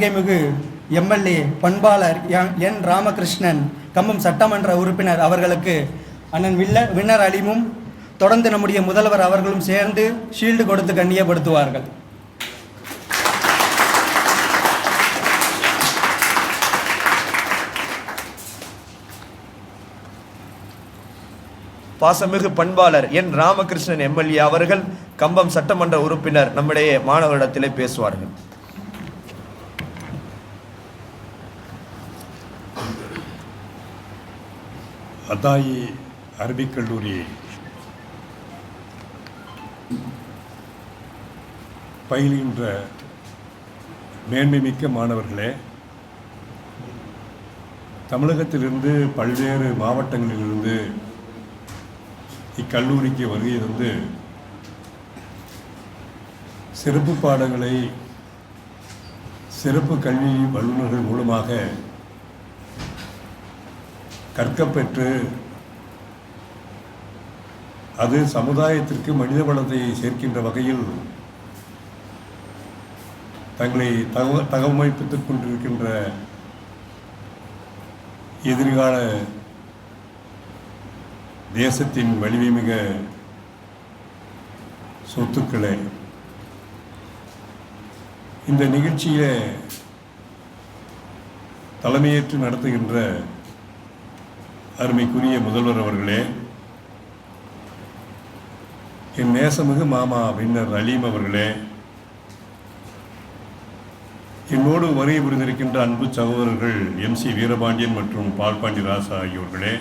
சங்கைமிகு MLA பண்பாளர் என் ராமகிருஷ்ணன் கம்பம் சட்டமன்ற உறுப்பினர் அவர்களுக்கு அண்ணன் வில்ல வின்னர் அலிமும் தொடர்ந்து நம்முடைய முதல்வர் அவர்களும் சேர்ந்து ஷீல்டு கொடுத்து கண்ணியப்படுத்துவார்கள். பாசமிகு பண்பாளர் என் ராமகிருஷ்ணன் எம்எல்ஏ அவர்கள் கம்பம் சட்டமன்ற உறுப்பினர் நம்முடைய மாணவரிடத்திலே பேசுவார்கள். அதாயி அரபிக் கல்லூரி. பயிலுகின்ற மேன்மைமிக்க மாணவர்களே தமிழகத்திலிருந்து பல்வேறு மாவட்டங்களிலிருந்து இக்கல்லூரிக்கு வருகை வந்து சிறப்பு பாடங்களை சிறப்பு கல்வி வல்லுநர்கள் மூலமாக கற்கப்பெற்று அது சமுதாயத்திற்கு மனித வளத்தை சேர்க்கின்ற வகையில் தங்களை தகவ தகவமைப்பித்துக் கொண்டிருக்கின்ற எதிர்கால தேசத்தின் வலிமைமிக சொத்துக்களை. இந்த நிகழ்ச்சியை தலைமையேற்று நடத்துகின்ற அருமைக்குரிய முதல்வர் அவர்களே என் நேசமிகு மாமா பின்னர் அலீம் அவர்களே என்னோடு வருகை புரிந்திருக்கின்ற அன்பு சகோதரர்கள் எம் சி வீரபாண்டியன் மற்றும் பால்பாண்டி ராசா ஆகியோர்களே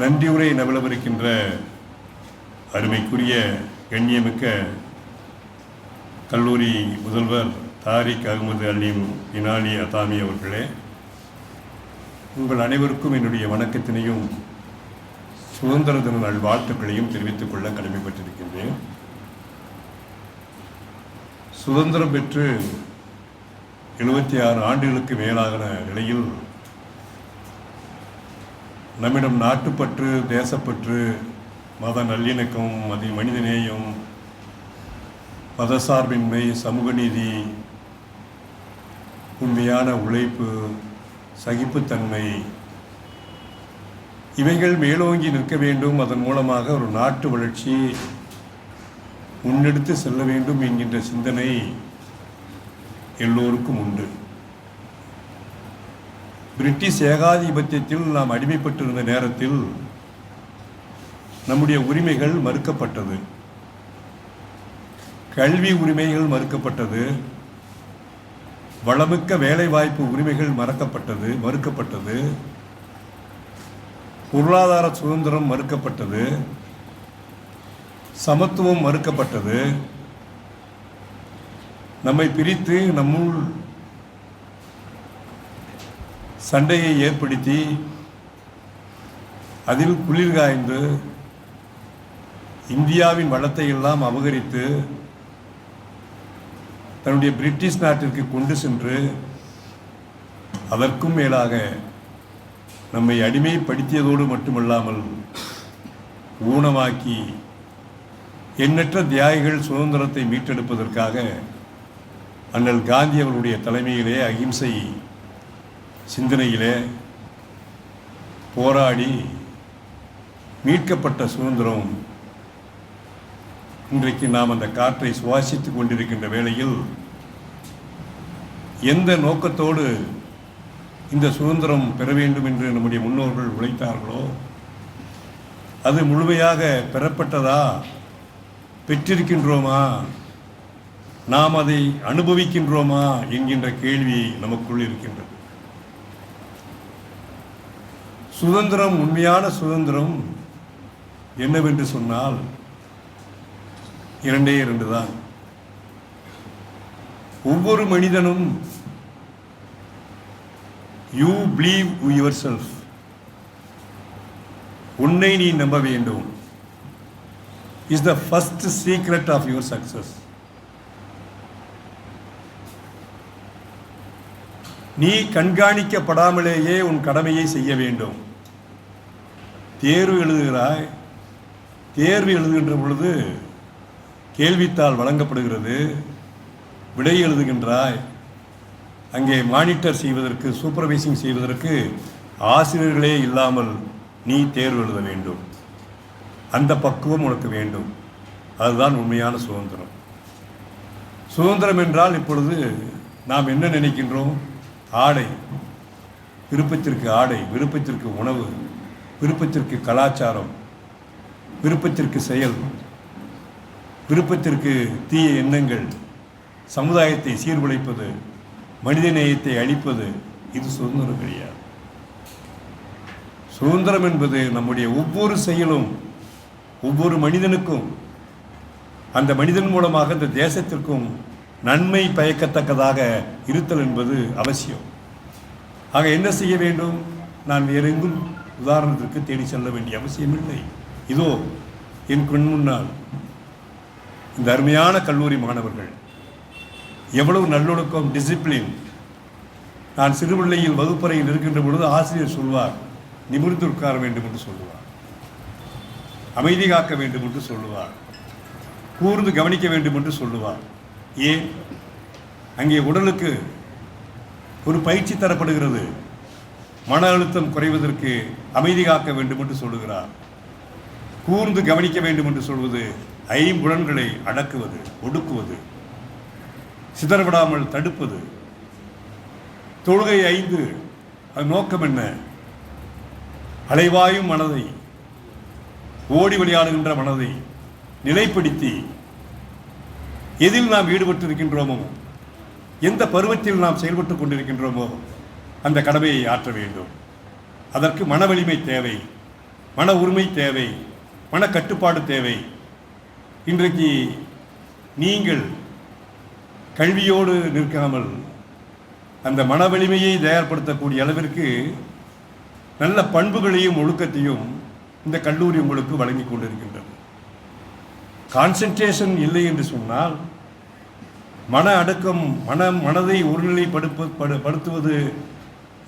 நன்றியுரை நவிலவிருக்கின்ற அருமைக்குரிய கண்ணியமிக்க கல்லூரி முதல்வர் தாரிக் அகமது அலீம் இனாலி அதாமி அவர்களே உங்கள் அனைவருக்கும் என்னுடைய வணக்கத்தினையும் சுதந்திர தின நாள் வாழ்த்துக்களையும் தெரிவித்துக் கொள்ள கடமைப்பட்டிருக்கின்றேன். சுதந்திரம் பெற்று எழுபத்தி ஆறு ஆண்டுகளுக்கு மேலாகிற நிலையில் நம்மிடம் நாட்டுப்பற்று தேசப்பற்று மத நல்லிணக்கம் மதி மனிதநேயம் மதசார்பின்மை சமூக நீதி உண்மையான உழைப்பு சகிப்புத்தன்மை. இவைகள் மேலோங்கி நிற்க வேண்டும். அதன் மூலமாக ஒரு நாட்டு வளர்ச்சி முன்னெடுத்து செல்ல வேண்டும் என்கின்ற சிந்தனை எல்லோருக்கும் உண்டு. பிரிட்டிஷ் ஏகாதிபத்தியத்தில் நாம் அடிமைப்பட்டிருந்த நேரத்தில் நம்முடைய உரிமைகள் மறுக்கப்பட்டது. கல்வி உரிமைகள் மறுக்கப்பட்டது. வளமிக்க வேலைவாய்ப்பு உரிமைகள் மறக்கப்பட்டது மறுக்கப்பட்டது. பொருளாதார சுதந்திரம் மறுக்கப்பட்டது. சமத்துவம் மறுக்கப்பட்டது. நம்மை பிரித்து நம்முள் சண்டையை ஏற்படுத்தி அதில் குளிர் காய்ந்து இந்தியாவின் வளத்தை எல்லாம் அபகரித்து தன்னுடைய பிரிட்டிஷ் நாட்டிற்கு கொண்டு சென்று அதற்கும் மேலாக நம்மை அடிமைப்படுத்தியதோடு மட்டுமல்லாமல் ஊனமாக்கி எண்ணற்ற தியாகிகள் சுதந்திரத்தை மீட்டெடுப்பதற்காக அண்ணல் காந்தி அவர்களுடைய தலைமையிலே அகிம்சை சிந்தனையிலே போராடி மீட்கப்பட்ட சுதந்திரம் இன்றைக்கு நாம் அந்த காற்றை சுவாசித்துக் கொண்டிருக்கின்ற வேளையில் எந்த நோக்கத்தோடு இந்த சுதந்திரம் பெற வேண்டும் என்று நம்முடைய முன்னோர்கள் உழைத்தார்களோ அது முழுமையாக பெறப்பட்டதா பெற்றிருக்கின்றோமா நாம் அதை அனுபவிக்கின்றோமா என்கின்ற கேள்வி நமக்குள் இருக்கின்றது. சுதந்திரம் உண்மையான சுதந்திரம் என்னவென்று சொன்னால் இரண்டே இரண்டு தான். ஒவ்வொரு மனிதனும் யூ பிலீவ் யுவர் செல்ஃப் உன்னை நீ நம்ப வேண்டும். Is the first secret of your success நீ கண்காணிக்கப்படாமலேயே உன் கடமையை செய்ய வேண்டும். தேர்வு எழுதுகிறாய். தேர்வு எழுதுகின்ற பொழுது கேள்வித்தாள் வழங்கப்படுகிறது. விடை எழுதுகின்றாய். அங்கே மானிட்டர் செய்வதற்கு சூப்பர்வைசிங் செய்வதற்கு ஆசிரியர்களே இல்லாமல் நீ தேர்வு எழுத வேண்டும். அந்த பக்குவம் உனக்கு வேண்டும். அதுதான் உண்மையான சுதந்திரம். சுதந்திரம் என்றால் இப்பொழுது நாம் என்ன நினைக்கின்றோம்? ஆடை. விருப்பத்திற்கு ஆடை விருப்பத்திற்கு உணவு விருப்பத்திற்கு கலாச்சாரம் விருப்பத்திற்கு செயல் விருப்பத்திற்கு தீய எண்ணங்கள் சமுதாயத்தை சீர்குலைப்பது மனித நேயத்தை அழிப்பது இது சுதந்திரம் கிடையாது. சுதந்திரம் என்பது நம்முடைய ஒவ்வொரு செயலும் ஒவ்வொரு மனிதனுக்கும் அந்த மனிதன் மூலமாக இந்த தேசத்திற்கும் நன்மை பயக்கத்தக்கதாக இருத்தல் என்பது அவசியம். ஆக என்ன செய்ய வேண்டும்? நான் வேறெங்கும் உதாரணத்திற்கு தேடி செல்ல வேண்டிய அவசியமில்லை. இதோ என் கண் முன்னால் இந்த அருமையான கல்லூரி மாணவர்கள் எவ்வளவு நல்லொழுக்கம் டிசிப்ளின் நான் சிறுபிள்ளையில் வகுப்பறையில் இருக்கின்ற பொழுது ஆசிரியர் சொல்வார் நிமிர்ந்து உட்கார வேண்டும் என்று சொல்லுவார். அமைதி காக்க வேண்டும் என்று சொல்லுவார். கூர்ந்து கவனிக்க வேண்டும் என்று சொல்லுவார். ஏன்? அங்கே உடலுக்கு ஒரு பயிற்சி தரப்படுகிறது. மன அழுத்தம் குறைவதற்கு அமைதி காக்க வேண்டும் என்று சொல்லுகிறார். கூர்ந்து கவனிக்க வேண்டும் என்று சொல்வது ஐம்புலன்களை அடக்குவது ஒடுக்குவது சிதறவிடாமல் தடுப்பது. தொழுகை ஐந்து அது நோக்கம் என்ன? அலைவாயும் மனதை ஓடி விளையாடுகின்ற மனதை நிலைப்படுத்தி எதில் நாம் ஈடுபட்டிருக்கின்றோமோ எந்த பருவத்தில் நாம் செயல்பட்டுக் கொண்டிருக்கின்றோமோ அந்த கடமையை ஆற்ற வேண்டும். அதற்கு மன வலிமை தேவை மன உரிமை தேவை மன கட்டுப்பாடு தேவை. இன்றைக்கு நீங்கள் கல்வியோடு நிற்காமல் அந்த மன வலிமையை தயார்படுத்தக்கூடிய அளவிற்கு நல்ல பண்புகளையும் ஒழுக்கத்தையும் இந்த கல்லூரி உங்களுக்கு வழங்கி கொண்டிருக்கின்றது. கான்சென்ட்ரேஷன் இல்லை என்று சொன்னால் மன அடக்கம் மன மனதை ஒருநிலைப்படுப்ப படுத்துவது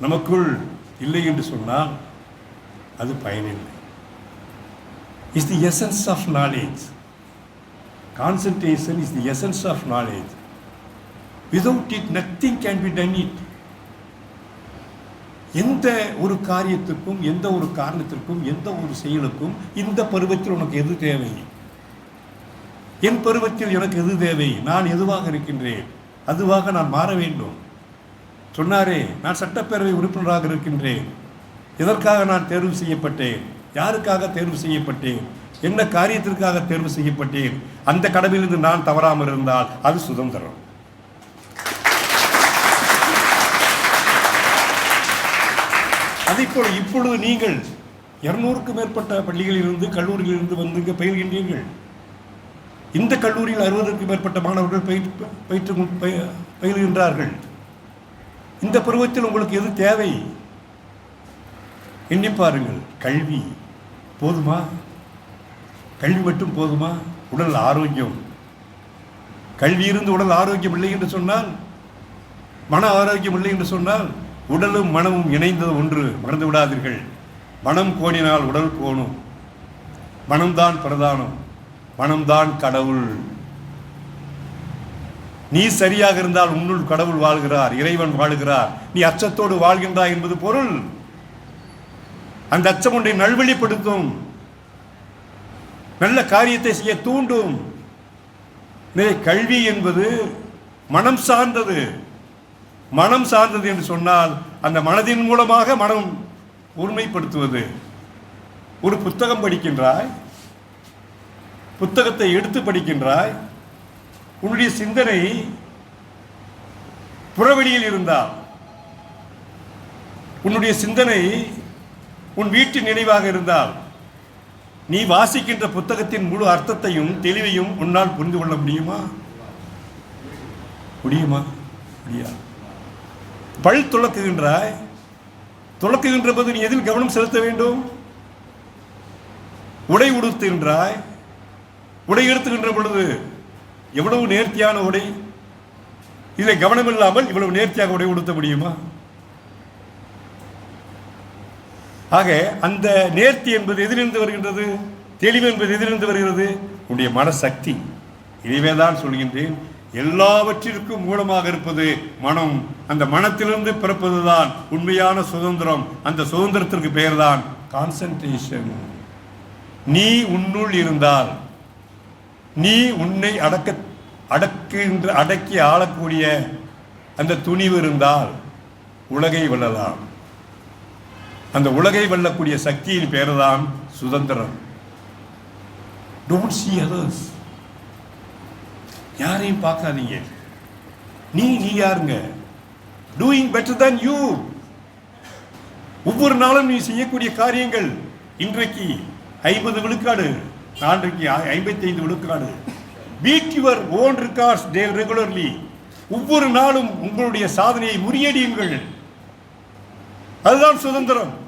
நமக்குள் இல்லை என்று சொன்னால் அது பயனில்லை. Is the essence of knowledge concentration is the essence of knowledge without it nothing can be done it எந்த ஒரு காரியத்திற்கும் எந்த ஒரு காரணத்திற்கும் எந்த ஒரு செயலுக்கும் இந்த பருவத்தில் உனக்கு எது தேவை? என் பருவத்தில் எனக்கு எது தேவை? நான் எதுவாக இருக்கின்றேன்? அதுவாக நான் மாற வேண்டும். சொன்னாரே நான் சட்டப்பேரவை உறுப்பினராக இருக்கின்றேன். எதற்காக நான் தேர்வு செய்யப்பட்டேன்? யாருக்காக தேர்வு செய்யப்பட்டேன்? என்ன காரியத்திற்காக தேர்வு செய்யப்பட்டேன்? அந்த கடமையிலிருந்து நான் தவறாமல் இருந்தால் அது சுதந்திரம். அதேபோல் இப்பொழுது நீங்கள் இருநூறுக்கும் மேற்பட்ட பள்ளிகளிலிருந்து கல்லூரிகளிலிருந்து வந்து இங்கே பயில்கின்றீர்கள். இந்த கல்லூரியில் அறுபதுக்கும் மேற்பட்ட மாணவர்கள் பயிற்று பயில்கின்றார்கள். இந்த பருவத்தில் உங்களுக்கு எது தேவை? எண்ணி பாருங்கள். கல்வி போதுமா? கல்வி மட்டும் போதுமா? உடல் ஆரோக்கியம். கல்வி இருந்து உடல் ஆரோக்கியம் இல்லை என்று சொன்னால் மன ஆரோக்கியம் இல்லை என்று சொன்னால் உடலும் மனமும் இணைந்தது ஒன்று மறந்து விடாதீர்கள். மனம் கோணினால் உடல் கோணும். மனம்தான் பிரதானம். மனம்தான் கடவுள். நீ சரியாக இருந்தால் உன்னுள் கடவுள் வாழ்கிறார் இறைவன் வாழ்கிறார். நீ அச்சத்தோடு வாழ்கின்றாய் என்பது பொருள். அந்த அச்சம் ஒன்றை நல்வழிப்படுத்தும். நல்ல காரியத்தை செய்ய தூண்டும். கல்வி என்பது மனம் சார்ந்தது. மனம் சார்ந்தது என்று சொன்னால் அந்த மனதின் மூலமாக மனம் ஒருமைப்படுத்துவது ஒரு புத்தகம் படிக்கின்றாய். புத்தகத்தை எடுத்து படிக்கின்றாய். உன்னுடைய சிந்தனை புறவெளியில் இருந்தால். உன்னுடைய சிந்தனை உன் வீட்டின் நினைவாக இருந்தால். நீ வாசிக்கின்ற புத்தகத்தின் முழு அர்த்தத்தையும் தெளிவையும் உன்னால் புரிந்து கொள்ள முடியுமா? முடியுமா? முடியாது. பல் துளக்குகின்றாய். துளக்குகின்ற போது நீ எதில் கவனம் செலுத்த வேண்டும்? உடை உடுத்துகின்றாய். உடை எடுத்துகின்ற பொழுது எவ்வளவு நேர்த்தியான உடை? இதில் கவனம் இல்லாமல் இவ்வளவு நேர்த்தியாக உடை உடுத்த முடியுமா? ஆக அந்த நேர்த்தி என்பது எதிலிருந்து வருகின்றது? தெளிவு என்பது எதிலிருந்து வருகிறது? உன்னுடைய மனசக்தி. இனிமே தான் சொல்கின்றேன் எல்லாவற்றிற்கும் மூலமாக இருப்பது மனம். அந்த மனத்திலிருந்து பிறப்பதுதான் உண்மையான சுதந்திரம். அந்த சுதந்திரத்திற்கு பெயர்தான் கான்சன்ட்ரேஷன் நீ உன்னுள் இருந்தால் நீ உன்னை அடக்க அடக்குகின்ற அடக்கி ஆளக்கூடிய அந்த துணிவு இருந்தால் உலகை வெல்லலாம் அந்த உலகை வெல்லக்கூடிய சக்தியின் பெயர்தான் சுதந்திரம். டோன்ட் சி அதர்ஸ் யாரையும் பார்க்காதீங்க. நீ நீ யாருங்க? டூயிங் பெட்டர் than யூ ஒவ்வொரு நாளும் நீ செய்யக்கூடிய காரியங்கள் இன்றைக்கு ஐம்பது விழுக்காடு நாளைக்கு ஐம்பத்தி ஐந்து விழுக்காடு. Beat your own records day regularly ஒவ்வொரு நாளும் உங்களுடைய சாதனையை முறியடியுங்கள். அதுதான் சுதந்திரம்.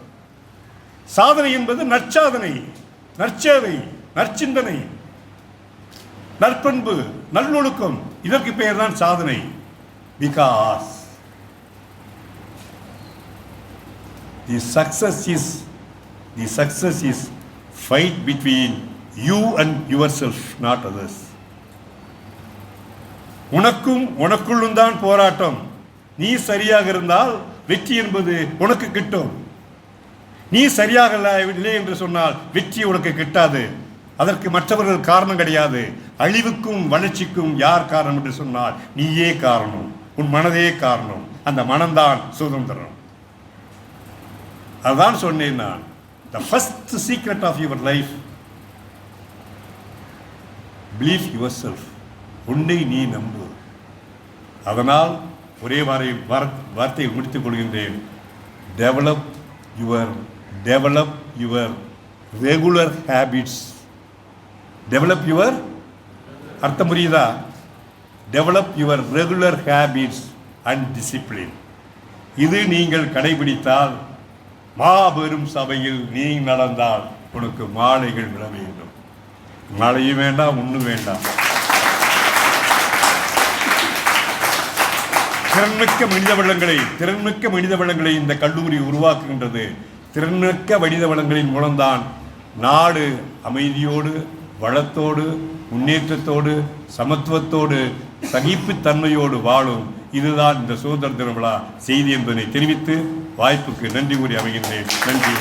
சாதனை என்பது நற்சாதனை நற்சேவை நற்சிந்தனை நற்பண்பு நல்லொழுக்கம். இதற்கு பெயர் தான் சாதனை. Because the success is the success is fight between you and yourself not others உனக்கும் உனக்குள்ளும் தான் போராட்டம். நீ சரியாக இருந்தால் வெற்றி என்பது உனக்கு கிட்டும். நீ சரியாக இல்லை என்று சொன்னால் வெற்றி உனக்கு கிட்டாது. அதற்கு மற்றவர்கள் காரணம் கிடையாது. அழிவுக்கும் வளர்ச்சிக்கும் யார் காரணம் என்று சொன்னால் நீயே காரணம். உன் மனதே காரணம். அந்த மனம்தான் சுதந்திரம். அதான் சொன்னேன் நான். The first secret of your life believe yourself உன்னை நீ நம்பு. அதனால் ஒரே வாரை வார்த்தையை முடித்துக் கொள்கின்றேன். Develop your develop your regular habits develop your அர்த்தம் புரியுதா? Develop your regular habits and discipline இது நீங்கள் கடைபிடித்தால் மாபெரும் சபையில் நீ நடந்தால் உனக்கு மாலைகள் விட வேண்டும். மாலையும் வேண்டாம் ஒன்றும் வேண்டாம். திறன்மிக்க மனித வளங்களை திறன்மிக்க மனித வளங்களை இந்த கல்லூரி உருவாக்குகின்றது. திறனுக்க மனித வளங்களின் மூலம்தான் நாடு அமைதியோடு வளத்தோடு முன்னேற்றத்தோடு சமத்துவத்தோடு சகிப்புத்தன்மையோடு வாழும். இதுதான் இந்த சுதந்திர தின விழா செய்தி என்பதை தெரிவித்து வாய்ப்புக்கு நன்றி கூறி அமைகின்றேன். நன்றி.